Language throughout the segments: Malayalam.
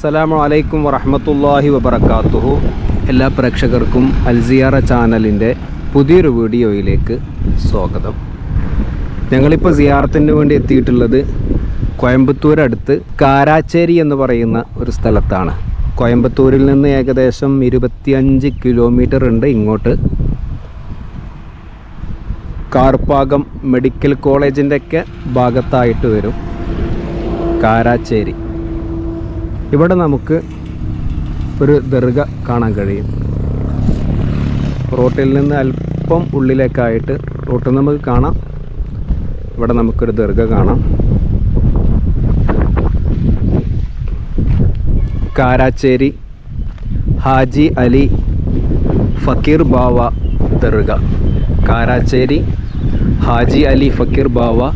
അസ്സലാമു അലൈക്കും വറഹമത്തല്ലാഹി വബർക്കാത്തുഹു എല്ലാ പ്രേക്ഷകർക്കും അൽസിയാറ ചാനലിന്റെ പുതിയൊരു വീഡിയോയിലേക്ക് സ്വാഗതം. ഞങ്ങളിപ്പോൾ സിയാറത്തിന് വേണ്ടി എത്തിയിട്ടുള്ളത് കോയമ്പത്തൂർ അടുത്ത് കാരാച്ചേരി എന്ന് പറയുന്ന ഒരു സ്ഥലത്താണ്. കോയമ്പത്തൂരിൽ നിന്ന് ഏകദേശം ഇരുപത്തിയഞ്ച് കിലോമീറ്റർ ഉണ്ട് ഇങ്ങോട്ട്. കാർപ്പാകം മെഡിക്കൽ കോളേജിന്റെയൊക്കെ ഭാഗത്തായിട്ട് വരും കാരാച്ചേരി. ഇവിടെ നമുക്ക് ഒരു ദർഗ കാണാൻ കഴിയും. റോട്ടിൽ നിന്ന് അല്പം ഉള്ളിലേക്കായിട്ട് റോട്ടിൽ നമുക്ക് കാണാം. ഇവിടെ നമുക്കൊരു ദർഗ കാണാം. കാരാച്ചേരി ഹാജി അലി ഫക്കീർ ബാവ ദർഗ. കാരാച്ചേരി ഹാജി അലി ഫക്കീർ ബാവ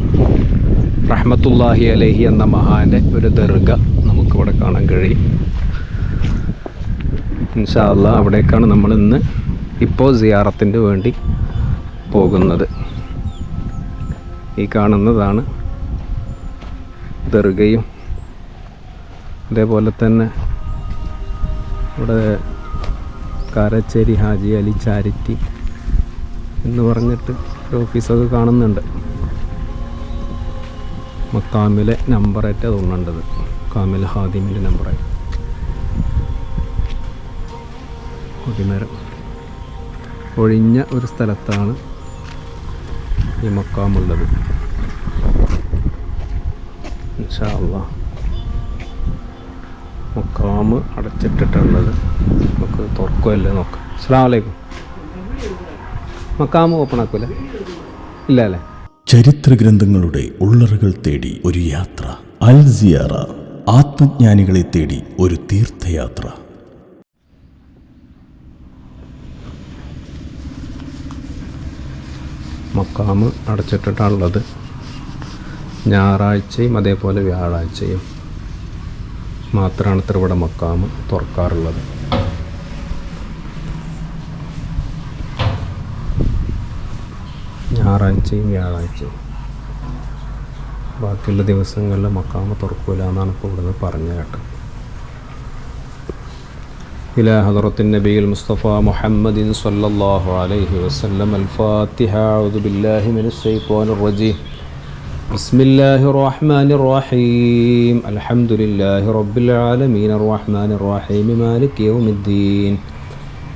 റഹ്മത്തുല്ലാഹി അലഹി എന്ന മഹാന്റെ ഒരു ദർഗ. നമുക്കിവിടെ കാണാൻ കഴിയും. ഇൻഷാല്ല അവിടേക്കാണ് നമ്മൾ ഇന്ന് ഇപ്പോൾ സിയാറത്തിന് വേണ്ടി പോകുന്നത്. ഈ കാണുന്നതാണ് ദർഗയും. അതേപോലെ തന്നെ ഇവിടെ കാരച്ചേരി ഹാജി അലി ചാരിറ്റി എന്ന് പറഞ്ഞിട്ട് ഒരു ഓഫീസൊക്കെ കാണുന്നുണ്ട്. മക്കാമിലെ നമ്പറായിട്ട് തോന്നുന്നുണ്ടത്. കാമിൽ ഹാദിമിന്റെ നമ്പറായി കൊടിമരം. ഒഴിഞ്ഞ ഒരു സ്ഥലത്താണ് ഈ മക്കാമുള്ളത്. മക്കാമ് അടച്ചിട്ടിട്ടുള്ളത് നമുക്ക് തുറക്കുമല്ലേ നോക്കാം. അസ്സാം വലൈക്കും മക്കാമ് ഓപ്പൺ ആക്കൂല? ഇല്ല അല്ലേ? ചരിത്ര ഗ്രന്ഥങ്ങളുടെ ഉള്ളറുകൾ തേടി ഒരു യാത്ര. അൽ സിയാറ ആത്മജ്ഞാനികളെ തേടി ഒരു തീർത്ഥയാത്ര. മക്കാമ് അടച്ചിട്ടിട്ടാണുള്ളത് ഞായറാഴ്ചയും അതേപോലെ വ്യാഴാഴ്ചയും മാത്രമാണ് ഇവിടെ മക്കാമ് തുറക്കാറുള്ളത്. ഞായറാഴ്ചയും വ്യാഴാഴ്ചയും. ബാക്കിയുള്ള ദിവസങ്ങളിൽ മക്കാമ് തുറക്കൂല എന്നാണ് ഇപ്പോൾ ഇവിടുന്ന് പറഞ്ഞു കേട്ടത് إلى حضرة النبي المصطفى محمد صلى الله عليه وسلم الفاتحة أعوذ بالله من الشيطان الرجيم بسم الله الرحمن الرحيم الحمد لله رب العالمين الرحمن الرحيم مالك يوم الدين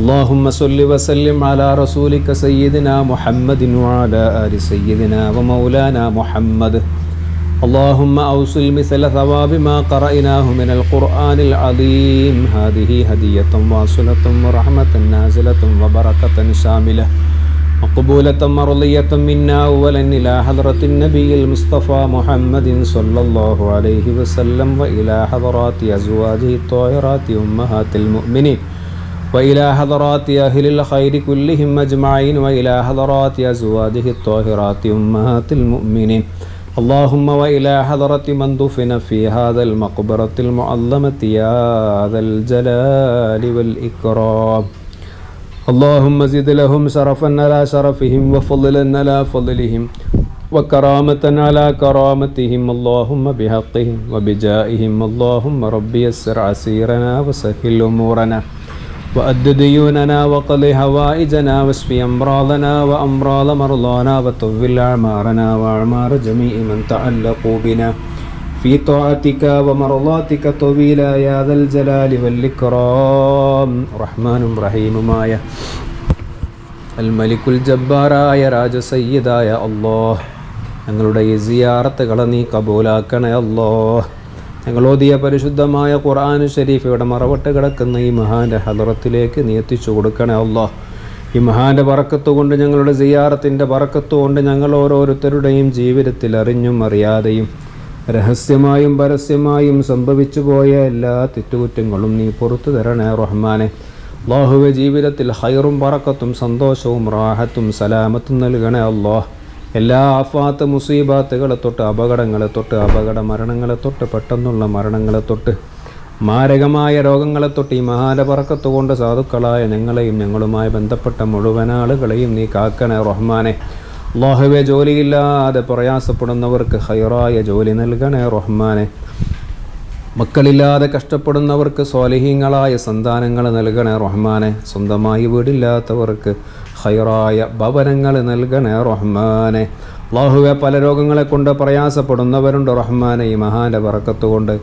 اللهم صل وسلم على رسولك سيدنا محمد وعلى آل سيدنا ومولانا محمد. اللهم أوصل مثل ثواب ما قرأناه من القرآن العظيم. هذه هدية واصلة ورحمة نازلة وبركة شاملة. مقبولة مرضية منا أولا إلى حضرة النبي المصطفى محمد صلى الله عليه وسلم وإلى حضرات أزواجه الطاهرات أمهات المؤمنين. وإلى حضرات أهل الخير كلهم أجمعين وإلى حضرات أزواجه الطاهرات أمهات المؤمنين. اللهم وإلى حضرة من دفن في هذا المقبرة المعظمة يا ذا الجلال والإكرام. اللهم زد لهم شرفا على شرفهم وفضلا على فضلهم وكرامة على كرامتهم. اللهم بحقهم وبجائهم. اللهم ربي يسر عسيرنا وسهل أمورنا. وأد ديوننا وقض هوائجنا واشف أمراضنا وأمراض مرضانا وطول أعمارنا وأعمار جميع من تعلقوا بنا في طاعتك ومرضاتك طويلا يا ذا الجلال والإكرام رحمن رحيم مايا الملك الجبار يا راج سيدا يا الله ഞങ്ങളുടെ ഈ സിയാറത്തുകളെ നീ കബൂലാക്കണേ അല്ലോ ഞങ്ങൾ ഓതിയ പരിശുദ്ധമായ ഖുർആൻ ഷരീഫയുടെ മറവട്ട് കിടക്കുന്ന ഈ മഹാന്റെ ഹദറത്തിലേക്ക് നീ എത്തിച്ചു കൊടുക്കണേ അള്ളാഹ് ഈ മഹാന്റെ പറക്കത്ത് കൊണ്ട് ഞങ്ങളുടെ സിയാറത്തിന്റെ പറക്കത്ത് കൊണ്ട് ഞങ്ങൾ ഓരോരുത്തരുടെയും ജീവിതത്തിൽ അറിഞ്ഞും അറിയാതെയും രഹസ്യമായും പരസ്യമായും സംഭവിച്ചു പോയ എല്ലാ തെറ്റുകുറ്റങ്ങളും നീ പുറത്തു തരണേ റഹ്മാനെ. അള്ളാഹുവെ ജീവിതത്തിൽ ഹൈറും പറക്കത്തും സന്തോഷവും റാഹത്തും സലാമത്തും നൽകണേ അള്ളാഹ് എല്ലാ ആഫാത്ത് മുസീബാത്തുകളെ തൊട്ട് അപകടങ്ങളെ തൊട്ട് അപകട മരണങ്ങളെ തൊട്ട് പെട്ടെന്നുള്ള മരണങ്ങളെ തൊട്ട് മാരകമായ രോഗങ്ങളെ തൊട്ട് ഈ മഹാലപറക്കത്ത് കൊണ്ട് സാധുക്കളായ ഞങ്ങളെയും ഞങ്ങളുമായി ബന്ധപ്പെട്ട മുഴുവൻ ആളുകളെയും നീ കാക്കണേ റഹ്മാനെ. അള്ളാഹുവെ ജോലിയില്ലാതെ പ്രയാസപ്പെടുന്നവർക്ക് ഹൈറായ ജോലി നൽകണേ റഹ്മാനെ. മക്കളില്ലാതെ കഷ്ടപ്പെടുന്നവർക്ക് സ്വാലിഹീങ്ങളായ സന്താനങ്ങൾ നൽകണേ റഹ്മാനെ. സ്വന്തമായി വീടില്ലാത്തവർക്ക് ഹൈറായ ഭവനങ്ങൾ നൽകണേ റഹ്മാനെ. അള്ളാഹുവെ പല രോഗങ്ങളെ കൊണ്ട് പ്രയാസപ്പെടുന്നവരുണ്ട് റഹ്മാനെ ഈ മഹാന്റെ പറക്കത്ത് കൊണ്ട്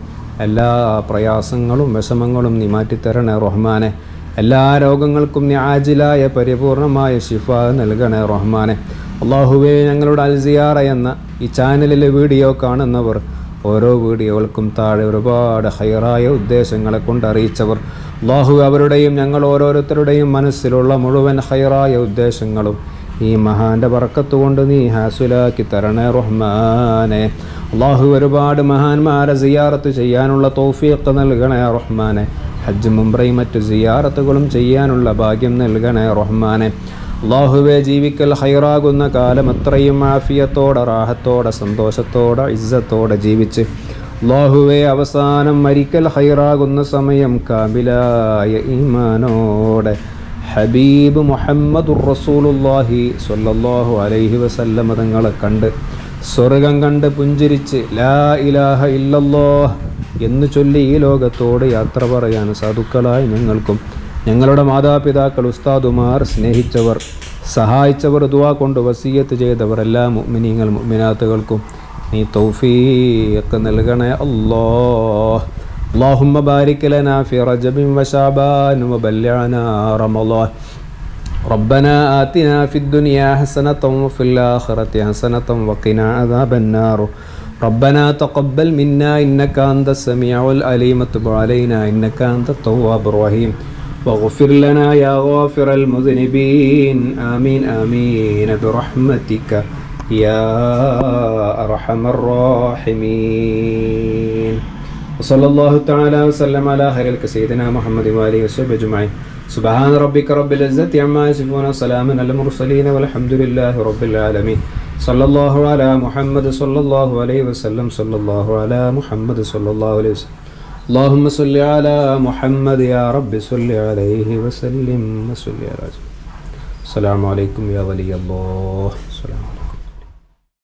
എല്ലാ പ്രയാസങ്ങളും വിഷമങ്ങളും നീ മാറ്റിത്തരണേ റഹ്മാനെ. എല്ലാ രോഗങ്ങൾക്കും നീ ആജിലായ പരിപൂർണമായ ശിഫ നൽകണേ റഹ്മാനെ. അള്ളാഹുവെ ഞങ്ങളുടെ അൽസിയാറ എന്ന ഈ ചാനലിലെ വീഡിയോ കാണുന്നവർ ഓരോ വീഡിയോകൾക്കും താഴെ ഒരുപാട് ഹയറായ ഉദ്ദേശങ്ങളെ കൊണ്ട് അറിയിച്ചവർ. അള്ളാഹു അവരുടെയും ഞങ്ങൾ ഓരോരുത്തരുടെയും മനസ്സിലുള്ള മുഴുവൻ ഹയറായ ഉദ്ദേശങ്ങളും ഈ മഹാന്റെ പറക്കത്ത് കൊണ്ട് നീ ഹാസുലാക്കി തരണേ റഹ്മാനെ. അള്ളാഹു ഒരുപാട് മഹാന്മാരെ സിയാറത്ത് ചെയ്യാനുള്ള തോഫിയൊക്കെ നൽകണേ റഹ്മാനെ. ഹജ്ജ് മുംബ്രയും മറ്റു സിയാറത്തുകളും ചെയ്യാനുള്ള ഭാഗ്യം നൽകണേ റഹ്മാനെ. അള്ളാഹുവെ ജീവിക്കൽ ഹൈറാകുന്ന കാലം അത്രയും ആഫിയത്തോടെ റാഹത്തോടെ സന്തോഷത്തോടെ ഇസ്സത്തോടെ ജീവിച്ച്. അള്ളാഹുവെ അവസാനം മരിക്കൽ ഹൈറാകുന്ന സമയം കാബിലായ ഈമാനോടെ ഹബീബ് മുഹമ്മദുർ റസൂലുല്ലാഹി സ്വല്ലല്ലാഹു അലൈഹി വസല്ലമ തങ്ങളെ കണ്ട് സ്വർഗം കണ്ട് പുഞ്ചിരിച്ച് ലാ ഇലാഹ ഇല്ലല്ലോ എന്ന് ചൊല്ലി ഈ ലോകത്തോട് യാത്ര പറയാൻ സാധുക്കളായി ഞങ്ങൾക്കും ഞങ്ങളുടെ മാതാപിതാക്കൾ ഉസ്താദുമാർ സ്നേഹിച്ചവർ സഹായിച്ചവർ ദുവാ കൊണ്ട് വസീയത്ത് ചെയ്തവർ എല്ലാ മുഅ്മിനീങ്ങൾ മുഅ്മിനാത്തുകൾക്കും നീ തൗഫീഖ് നൽകണേ അല്ലോ اللهم بارك لنا في رجب وشعبان وبلغنا رمضان ربنا آتنا في الدنيا حسنة وفي الآخرة حسنة وقنا عذاب النار ربنا تقبل منا إنك أنت السميع العليم تب علينا إنك أنت التواب الرحيم واغفر لنا يا غافر المذنبين. آمين آمين. برحمتك يا أرحم الراحمين. وصلى الله تعالى وسلم على خير سيدنا محمد وآله وصحبه أجمعين. سبحان ربك رب العزة عما يصفون وسلام على المرسلين والحمد لله رب العالمين. صلى الله على محمد صلى الله عليه وسلم. صلى الله على محمد صلى الله عليه وسلم. اللهم صل على محمد يا رب صل عليه وسلم وصل على السلام عليكم يا ولي الله السلام